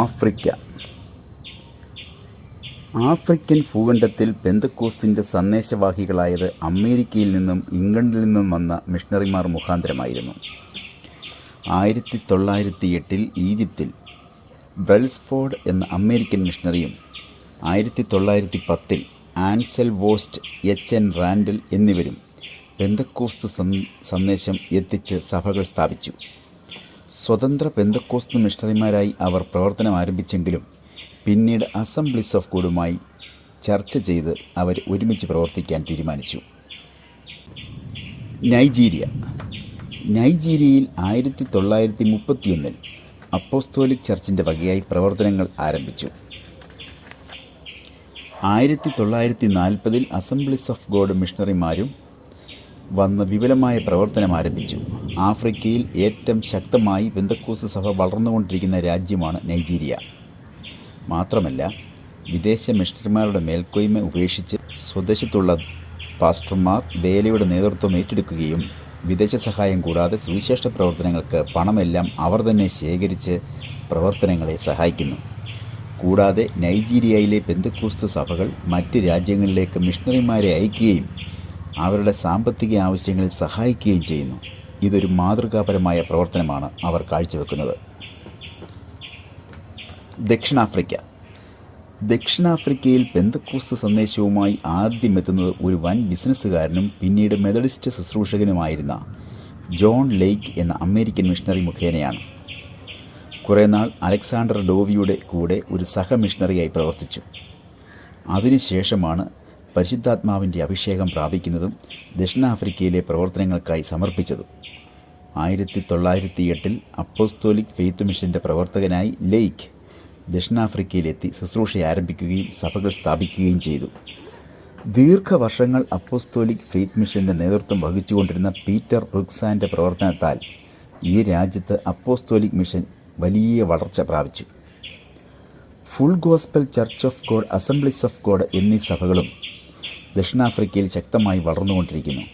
Africa. African ഭൂഖണ്ഡത്തിൽ പെന്തക്കോസ്തിന്റെ സന്ദേശവാഹികളായത് അമേരിക്കയിൽ നിന്നും ഇംഗ്ലണ്ടിൽ നിന്നും വന്ന മിഷണറിമാർ മുഖാന്തരമായിരുന്നു. ആയിരത്തി തൊള്ളായിരത്തി എട്ടിൽ ഈജിപ്തിൽ ബെൽസ്ഫോർഡ് എന്ന അമേരിക്കൻ മിഷണറിയും ആയിരത്തി തൊള്ളായിരത്തി പത്തിൽ Ansel Vost H. N. Randall എന്നിവരും പെന്തക്കോസ്ത് സന്ദേശം എത്തിച്ച് സഭകൾ സ്ഥാപിച്ചു. സ്വതന്ത്ര പെന്തക്കോസ്ത് മിഷണറിമാരായി അവർ പ്രവർത്തനം ആരംഭിച്ചെങ്കിലും പിന്നീട് അസംബ്ലീസ് ഓഫ് ഗോഡുമായി ചർച്ച ചെയ്ത് അവർ ഒരുമിച്ച് പ്രവർത്തിക്കാൻ തീരുമാനിച്ചു. നൈജീരിയ. നൈജീരിയയിൽ ആയിരത്തി തൊള്ളായിരത്തി മുപ്പത്തിയൊന്നിൽ അപ്പോസ്തോലിക് ചർച്ചിന്റെ വകയായി പ്രവർത്തനങ്ങൾ ആരംഭിച്ചു. ആയിരത്തി തൊള്ളായിരത്തി നാൽപ്പതിൽ അസംബ്ലീസ് ഓഫ് ഗോഡ് മിഷണറിമാരും വന്ന് വിപുലമായ പ്രവർത്തനം ആരംഭിച്ചു. ആഫ്രിക്കയിൽ ഏറ്റവും ശക്തമായി ബന്ധക്കൂസ് സഭ വളർന്നുകൊണ്ടിരിക്കുന്ന രാജ്യമാണ് നൈജീരിയ. മാത്രമല്ല വിദേശ മിഷണറിമാരുടെ മേൽക്കോയ്മ ഉപേക്ഷിച്ച് സ്വദേശത്തുള്ള പാസ്റ്റർമാർ വേലയുടെ നേതൃത്വം ഏറ്റെടുക്കുകയും വിദേശ സഹായം കൂടാതെ സുവിശേഷ പ്രവർത്തനങ്ങൾക്ക് പണമെല്ലാം അവർ തന്നെ ശേഖരിച്ച് പ്രവർത്തനങ്ങളെ സഹായിക്കുന്നു. കൂടാതെ നൈജീരിയയിലെ ബന്ധുക്കൂസ്തു സഭകൾ മറ്റ് രാജ്യങ്ങളിലേക്ക് മിഷണറിമാരെ അയക്കുകയും അവരുടെ സാമ്പത്തിക ആവശ്യങ്ങളിൽ സഹായിക്കുകയും ചെയ്യുന്നു. ഇതൊരു മാതൃകാപരമായ പ്രവർത്തനമാണ് അവർ കാഴ്ചവെക്കുന്നത്. ദക്ഷിണാഫ്രിക്ക. ദക്ഷിണാഫ്രിക്കയിൽ പെന്തക്കൂസ് സന്ദേശവുമായി ആദ്യം എത്തുന്നത് ഒരു വൻ ബിസിനസ്സുകാരനും പിന്നീട് മെതഡിസ്റ്റ് ശുശ്രൂഷകനുമായിരുന്ന ജോൺ ലേക്ക് എന്ന അമേരിക്കൻ മിഷണറി മുഖേനയാണ്. കുറേ നാൾ അലക്സാണ്ടർ ഡോവിയുടെ കൂടെ ഒരു സഹ മിഷണറിയായി പ്രവർത്തിച്ചു. അതിനുശേഷമാണ് പരിശുദ്ധാത്മാവിന്റെ അഭിഷേകം പ്രാപിക്കുന്നതും ദക്ഷിണാഫ്രിക്കയിലെ പ്രവർത്തനങ്ങൾക്കായി സമർപ്പിച്ചതും. ആയിരത്തി തൊള്ളായിരത്തി എട്ടിൽ അപ്പോസ്തോലിക് ഫെയ്ത്ത് മിഷന്റെ പ്രവർത്തകനായി ലെയ്ക്ക് ദക്ഷിണാഫ്രിക്കയിലെത്തി ശുശ്രൂഷ ആരംഭിക്കുകയും സഭകൾ സ്ഥാപിക്കുകയും ചെയ്തു. ദീർഘവർഷങ്ങൾ അപ്പോസ്തോലിക് ഫെയ്ത്ത് മിഷന്റെ നേതൃത്വം വഹിച്ചുകൊണ്ടിരുന്ന പീറ്റർ റുക്സാന്റെ പ്രവർത്തനത്താൽ ഈ രാജ്യത്ത് അപ്പോസ്തോലിക് മിഷൻ വലിയ വളർച്ച പ്രാപിച്ചു. Full gospel church of God assemblies of God എന്നീ സഭകളും ദക്ഷിണാഫ്രിക്കയിൽ ശക്തമായി വളർന്നുകൊണ്ടിരിക്കുന്നു.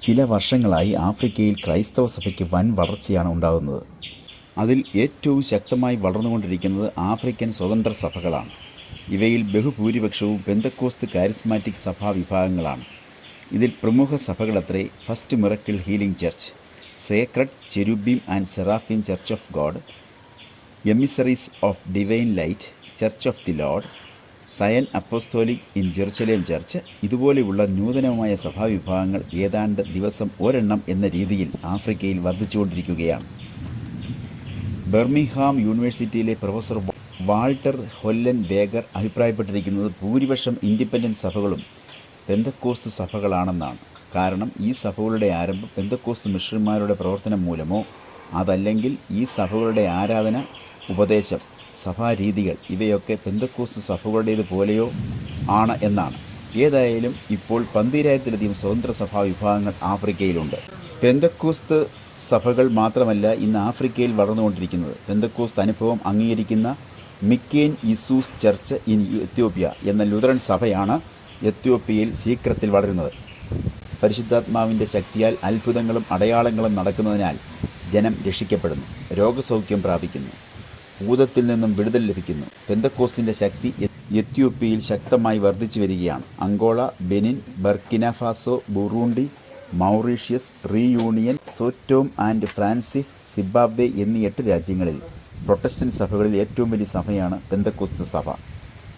ചില വർഷങ്ങളായി ആഫ്രിക്കയിൽ ക്രൈസ്തവ സഭയ്ക്ക് വൻ വളർച്ചയാണ് ഉണ്ടാകുന്നത്. അതിൽ ഏറ്റവും ശക്തമായി വളർന്നുകൊണ്ടിരിക്കുന്നത് ആഫ്രിക്കൻ സ്വതന്ത്ര സഭകളാണ്. ഇവയിൽ ബഹുഭൂരിപക്ഷവും ബെന്തക്കോസ്ത് കാരിസ്മാറ്റിക് സഭാ വിഭാഗങ്ങളാണ്. ഇതിൽ പ്രമുഖ സഭകളത്രേ first miracle healing church sacred cherubim and seraphim church of God emissaries of divine light church of the Lord Zion apostolic in Jerusalem church ഇതുപോലെയുള്ള നൂതനമായ സഭാവിഭാഗങ്ങൾ ഏതാണ്ട് ദിവസം ഒരെണ്ണം എന്ന രീതിയിൽ ആഫ്രിക്കയിൽ വർദ്ധിച്ചുകൊണ്ടിരിക്കുകയാണ്. ബെർമിഹാം യൂണിവേഴ്സിറ്റിയിലെ പ്രൊഫസർ വാൾട്ടർ ഹൊല്ലൻ ബേഗർ അഭിപ്രായപ്പെട്ടിരിക്കുന്നത് ഭൂരിപക്ഷം ഇൻഡിപെൻഡന്റ് സഭകളും പെന്തക്കോസ്തു സഭകളാണെന്നാണ്. കാരണം ഈ സഭകളുടെ ആരംഭം പെന്തക്കോസ്തു മിഷണന്മാരുടെ പ്രവർത്തനം മൂലമോ അതല്ലെങ്കിൽ ഈ സഭകളുടെ ആരാധന ഉപദേശം സഭാരീതികൾ ഇവയൊക്കെ പെന്തക്കോസ് സഭകളുടേത് പോലെയോ ആണ് എന്നാണ്. ഏതായാലും ഇപ്പോൾ പന്തീരായിരത്തിലധികം സ്വതന്ത്ര സഭാ വിഭാഗങ്ങൾ ആഫ്രിക്കയിലുണ്ട്. പെന്തക്കൂസ്ത് സഭകൾ മാത്രമല്ല ഇന്ന് ആഫ്രിക്കയിൽ വളർന്നുകൊണ്ടിരിക്കുന്നത്. പെന്തക്കൂസ്ത് അനുഭവം അംഗീകരിക്കുന്ന Mekane Yesus church in Ethiopia എന്ന ലുതറൻ സഭയാണ് എത്യോപ്യയിൽ സീക്രത്തിൽ വളരുന്നത്. പരിശുദ്ധാത്മാവിന്റെ ശക്തിയാൽ അത്ഭുതങ്ങളും അടയാളങ്ങളും നടക്കുന്നതിനാൽ ജനം രക്ഷിക്കപ്പെടുന്നു രോഗസൗഖ്യം പ്രാപിക്കുന്നു. ഭൂതത്തിൽ നിന്നും വിടുതൽ ലഭിക്കുന്നു. പെന്തക്കോസിന്റെ ശക്തി എത്യോപ്യയിൽ ശക്തമായി വർദ്ധിച്ചു വരികയാണ്. Angola Benin Burkina Faso Burundi Mauritius Reunion Sao Tome and Principe Zimbabwe എന്നീ എട്ട് രാജ്യങ്ങളിൽ പ്രൊട്ടസ്റ്റന്റ് സഭകളിൽ ഏറ്റവും വലിയ സഭയാണ് പെന്തക്കോസ്ത് സഭ.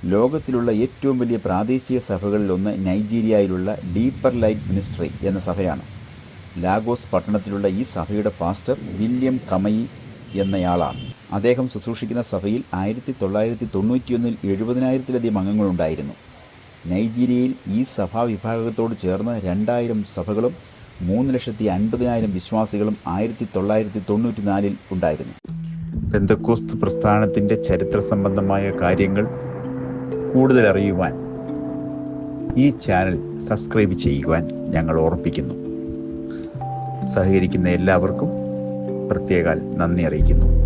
ലോകത്തിലുള്ള ഏറ്റവും വലിയ പ്രാദേശിക സഭകളിൽ സഭകളിലൊന്ന് നൈജീരിയയിലുള്ള ഡീപ്പർ ലൈറ്റ് മിനിസ്ട്രി എന്ന സഭയാണ്. ലാഗോസ് പട്ടണത്തിലുള്ള ഈ സഭയുടെ പാസ്റ്റർ വില്യം കമയി എന്നയാളാണ്. അദ്ദേഹം ശുശ്രൂഷിക്കുന്ന സഭയിൽ ആയിരത്തി തൊള്ളായിരത്തി തൊണ്ണൂറ്റിയൊന്നിൽ എഴുപതിനായിരത്തിലധികം അംഗങ്ങളുണ്ടായിരുന്നു. നൈജീരിയയിൽ ഈ സഭാ വിഭാഗത്തോട് ചേർന്ന് രണ്ടായിരം സഭകളും മൂന്ന് ലക്ഷത്തി അൻപതിനായിരം വിശ്വാസികളും ആയിരത്തി തൊള്ളായിരത്തി തൊണ്ണൂറ്റി നാലിൽ ഉണ്ടായിരുന്നു. പെന്തക്കോസ്ത് പ്രസ്ഥാനത്തിന്റെ ചരിത്ര സംബന്ധമായ കാര്യങ്ങൾ കൂടുതൽ അറിയുവാൻ ഈ ചാനൽ സബ്സ്ക്രൈബ് ചെയ്യുവാൻ ഞങ്ങൾ ഓർമ്മിപ്പിക്കുന്നു സഹകരിക്കുന്ന എല്ലാവർക്കും പ്രത്യേക നന്ദി അറിയിക്കുന്നു.